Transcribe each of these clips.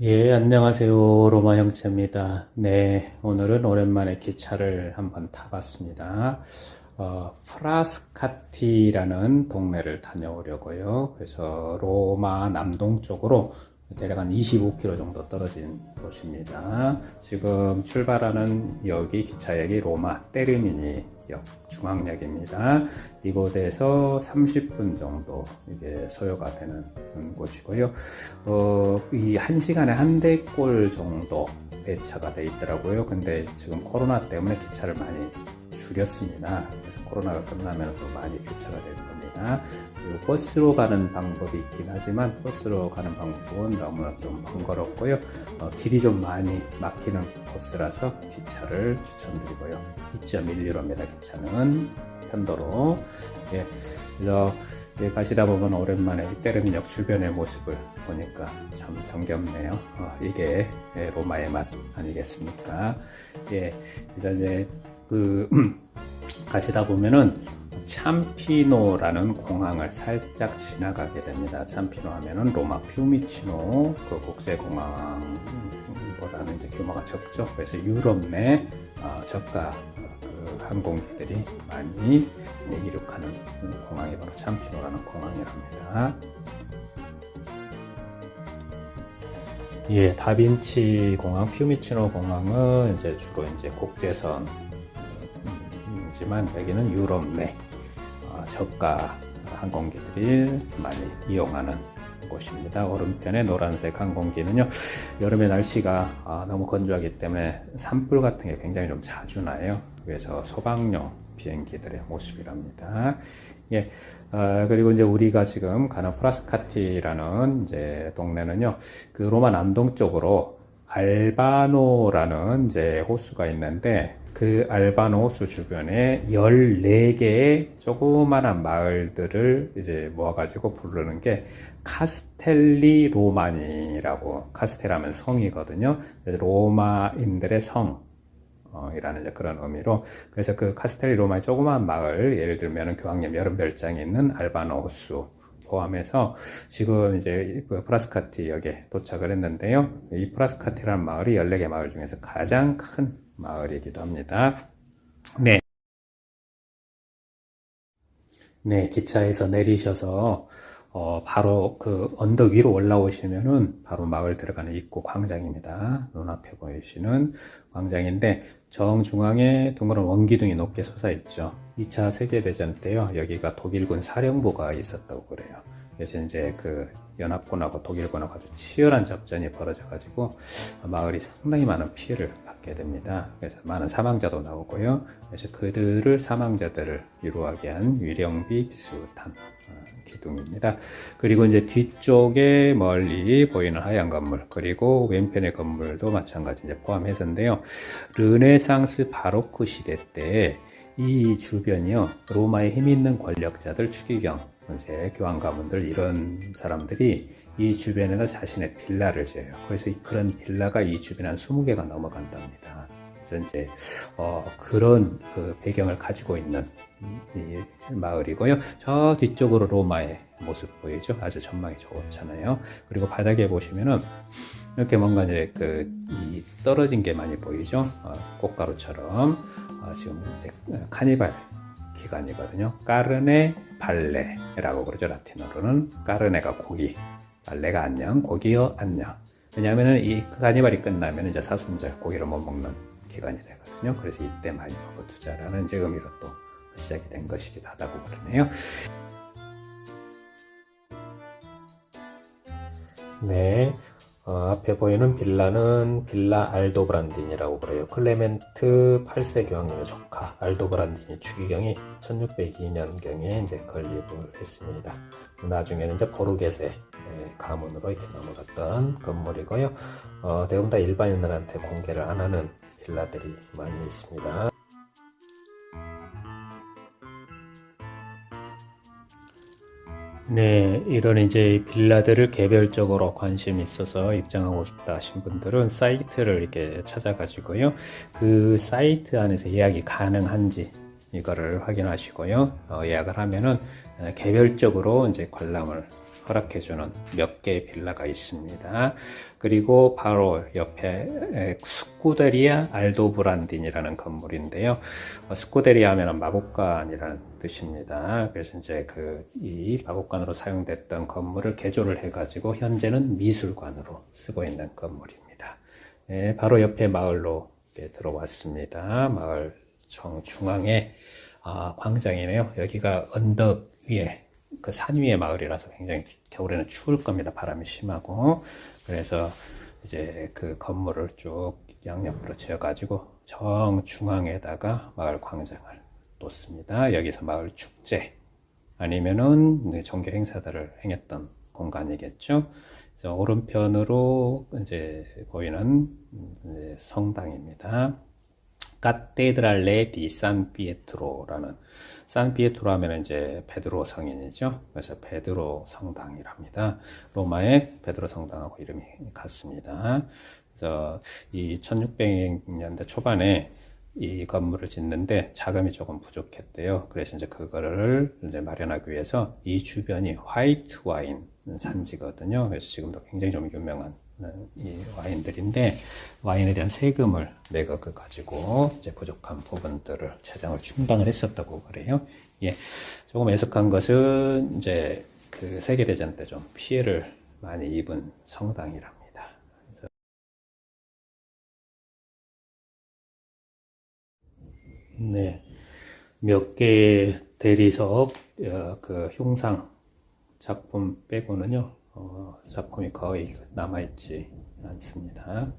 예, 안녕하세요. 로마 형체입니다. 네, 오늘은 오랜만에 기차를 한번 타봤습니다. 어, 프라스카티라는 동네를 다녀오려고요. 그래서 로마 남동쪽으로 대략 한 25km 정도 떨어진 곳입니다. 지금 출발하는 역이 기차역이 로마 테르미니 역 중앙역입니다. 이곳에서 30분 정도 이게 소요가 되는 곳이고요. 어, 이한 시간에 한 대꼴 정도 배차가 돼 있더라고요. 근데 지금 코로나 때문에 기차를 많이 줄였습니다. 그래서 코로나가 끝나면 또 많이 배차가 될 겁니다. 그리고 버스로 가는 방법이 있긴 하지만 버스로 가는 방법은 너무나 좀 번거롭고요. 어, 길이 좀 많이 막히는 코스라서 기차를 추천드리고요. 2.1유로입니다. 기차는 편도로. 예, 그래서 예, 가시다 보면 오랜만에 때르민역 주변의 모습을 보니까 참 정겹네요. 어, 이게 예, 로마의 맛 아니겠습니까? 예, 이제 그 가시다 보면은 참피노라는 공항을 살짝 지나가게 됩니다. 참피노 하면은 로마 피우미치노 그 국제공항보다는 이제 규모가 적죠. 그래서 유럽 내 어, 저가 그 항공기들이 많이 이륙하는 공항이 바로 참피노라는 공항이랍니다. 예, 다빈치 공항, 퓨미치노 공항은 이제 주로 이제 국제선 지만 여기는 유럽 내 어, 저가 항공기들이 많이 이용하는 곳입니다. 오른편에 노란색 항공기는요, 여름에 날씨가 아, 너무 건조하기 때문에 산불 같은 게 굉장히 좀 자주 나요. 그래서 소방용 비행기들의 모습이랍니다. 예, 어, 그리고 이제 우리가 지금 가는 프라스카티라는 이제 동네는요, 그 로마 남동 쪽으로 알바노라는 이제 호수가 있는데, 그 알바노 호수 주변에 14개의 조그마한 마을들을 이제 모아가지고 부르는 게 카스텔리 로마니라고, 카스텔하면 성이거든요. 로마인들의 성. 이라는 그런 의미로 그래서 그 카스텔리 로마의 조그마한 마을 예를 들면 교황님 여름별장에 있는 알바노 호수 포함해서 지금 이제 그 프라스카티 역에 도착을 했는데요. 이 프라스카티라는 마을이 14개 마을 중에서 가장 큰 마을이기도 합니다. 네. 네, 기차에서 내리셔서 어, 바로 그 언덕 위로 올라오시면은 바로 마을 들어가는 입구 광장입니다. 눈앞에 보이시는 광장인데 정중앙에 동그란 원기둥이 높게 솟아 있죠. 2차 세계대전 때요. 여기가 독일군 사령부가 있었다고 그래요. 그래서 이제 그 연합군하고 독일군하고 아주 치열한 접전이 벌어져 가지고 마을이 상당히 많은 피해를 받게 됩니다. 그래서 많은 사망자도 나오고요. 그래서 그들을 사망자들을 위로하게 한 위령비 비슷한 어, 기둥입니다. 그리고 이제 뒤쪽에 멀리 보이는 하얀 건물 그리고 왼편의 건물도 마찬가지 이제 포함해서인데요. 르네상스 바로크 시대 때 이 주변이요 로마의 힘 있는 권력자들 추기경 이제 교황 가문들 이런 사람들이 이 주변에다 자신의 빌라를 지어요. 그래서 그런 빌라가 이 주변에 한 20개가 넘어간답니다. 그래서 이제 어, 그런 그 배경을 가지고 있는 이 마을이고요. 저 뒤쪽으로 로마의 모습 보이죠? 아주 전망이 좋잖아요. 그리고 바닥에 보시면은 이렇게 뭔가 이제 그이 떨어진 게 많이 보이죠? 어, 꽃가루처럼 어, 지금 이제 카니발 기간이거든요. 까르네 발레라고 그러죠. 라틴어로는 까르네가 고기, 발레가 안녕, 고기여 안녕. 왜냐하면 이 카니발이 끝나면 이제 사순절 고기를 못 먹는 기간이 되거든요. 그래서 이때 많이 먹어 두자라는 이제 의미로 또 시작이 된 것이기도 하다고 그러네요. 네. 어, 앞에 보이는 빌라는 빌라 알도브란딘이라고 그래요. 클레멘트 8세 교황님의 조카 알도브란딘이 추기경이 1602년경에 이제 건립을 했습니다. 나중에는 이제 포르게세 가문으로 이렇게 넘어갔던 건물이고요. 어, 대부분 다 일반인들한테 공개를 안 하는 빌라들이 많이 있습니다. 네, 이런 이제 빌라들을 개별적으로 관심 있어서 입장하고 싶다 하신 분들은 사이트를 이렇게 찾아가지고요. 그 사이트 안에서 예약이 가능한지 이거를 확인하시고요. 어, 예약을 하면은 개별적으로 이제 관람을 허락해주는 몇 개의 빌라가 있습니다. 그리고 바로 옆에 에, 스쿠데리아 알도브란딘이라는 건물인데요. 어, 스쿠데리아 하면 마곡간이라는 뜻입니다. 그래서 이제 그 이 마곡간으로 사용됐던 건물을 개조를 해가지고 현재는 미술관으로 쓰고 있는 건물입니다. 예, 바로 옆에 마을로 이렇게 들어왔습니다. 마을 정 중앙에 아, 광장이네요. 여기가 언덕 위에 그 산 위의 마을이라서 굉장히 겨울에는 추울 겁니다. 바람이 심하고 그래서 이제 그 건물을 쭉 양옆으로 지어가지고 정 중앙에다가 마을 광장을 놓습니다. 여기서 마을 축제 아니면은 종교 행사들을 행했던 공간이겠죠. 오른편으로 이제 보이는 이제 성당입니다. 카테드랄레 디 산 피에트로라는 산 피에트로 하면 이제 베드로 성인이죠. 그래서 베드로 성당이랍니다. 로마의 베드로 성당하고 이름이 같습니다. 그래서 이 1600년대 초반에 이 건물을 짓는데 자금이 조금 부족했대요. 그래서 이제 그거를 이제 마련하기 위해서 이 주변이 화이트 와인 산지거든요. 그래서 지금도 굉장히 좀 유명한 이 와인들인데 와인에 대한 세금을 매각을 가지고 이제 부족한 부분들을 재정을 충당을 했었다고 그래요. 예, 조금 애석한 것은 이제 그 세계 대전 때 좀 피해를 많이 입은 성당이랍니다. 네, 몇 개의 대리석 어, 그 흉상 작품 빼고는요, 어, 작품이 거의 남아있지 않습니다.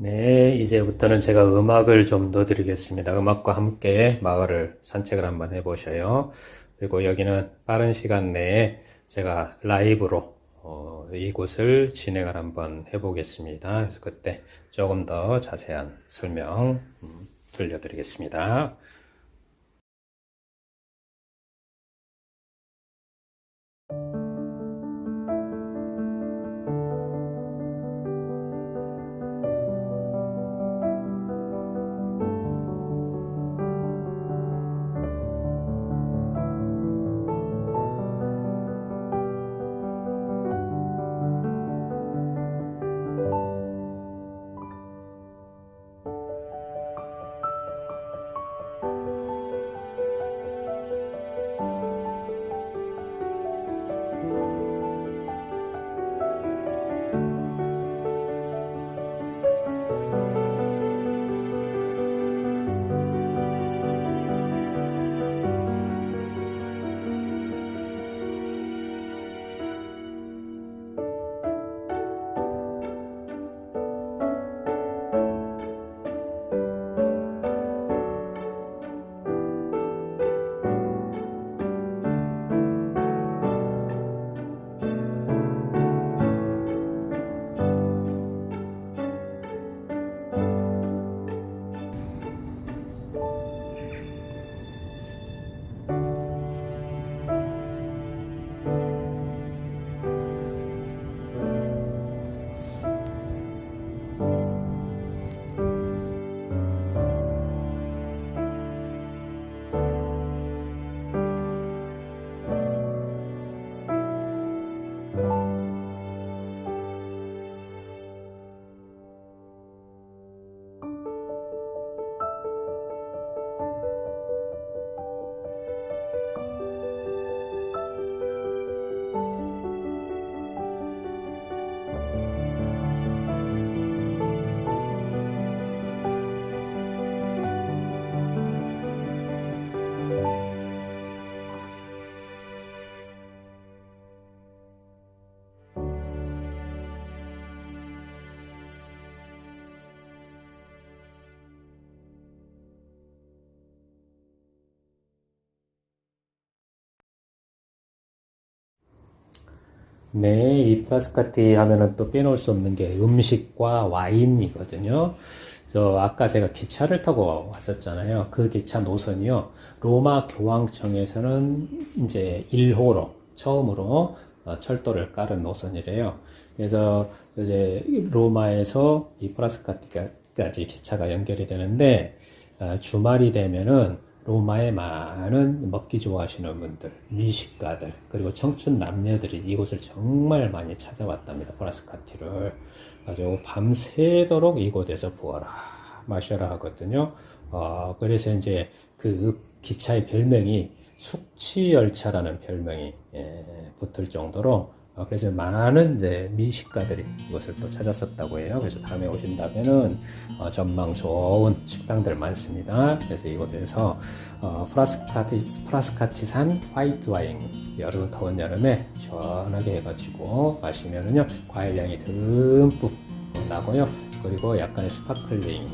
네, 이제부터는 제가 음악을 좀 넣어드리겠습니다. 음악과 함께 마을을 산책을 한번 해보셔요. 그리고 여기는 빠른 시간 내에 제가 라이브로 어, 이곳을 진행을 한번 해보겠습니다. 그래서 그때 조금 더 자세한 설명 음, 들려드리겠습니다. 네, 이 파스카티 하면은 또 빼놓을 수 없는 게 음식과 와인이거든요. 그래서 아까 제가 기차를 타고 왔었잖아요. 그 기차 노선이요. 로마 교황청에서는 이제 1호로 처음으로 어, 철도를 깔은 노선이래요. 그래서 이제 로마에서 이 프라스카티가 미시까지 기차가 연결이 되는데 어, 주말이 되면은 로마에 많은 먹기 좋아하시는 분들, 미식가들, 그리고 청춘 남녀들이 이곳을 정말 많이 찾아왔답니다. 프라스카티를. 가지고 밤새도록 이곳에서 부어라, 마셔라 하거든요. 어, 그래서 이제 그 기차의 별명이 숙취열차라는 별명이 예, 붙을 정도로 어, 그래서 많은 이제 미식가들이 이곳을 또 찾았었다고 해요. 그래서 다음에 오신다면은 어, 전망 좋은 식당들 많습니다. 그래서 이곳에서 어, 프라스카티 프라스카티산 화이트 와인 여름 더운 여름에 시원하게 해가지고 마시면은요 과일 향이 듬뿍 나고요. 그리고 약간의 스파클링이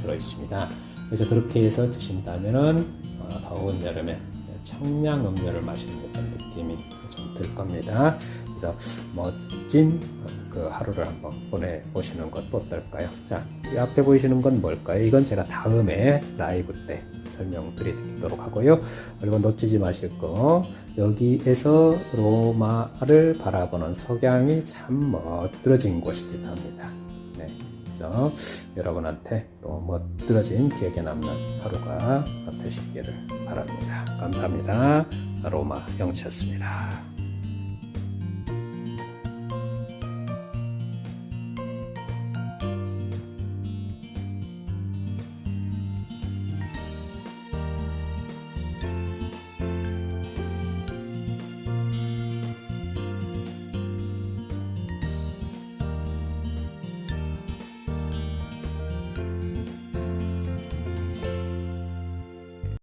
들어 있습니다. 그래서 그렇게 해서 드신다면은 어, 더운 여름에 청량 음료를 마시는 듯한 느낌이 좀 들 겁니다. 그래서 멋진 그 하루를 한번 보내보시는 것도 어떨까요? 자, 이 앞에 보이시는 건 뭘까요? 이건 제가 다음에 라이브 때 설명드리도록 하고요. 그리고 놓치지 마실 거 여기에서 로마를 바라보는 석양이 참 멋들어진 곳이기도 합니다. 네, 그래서 여러분한테 또 멋들어진 기억에 남는 하루가 되시기를 바랍니다. 감사합니다. 로마 영치였습니다.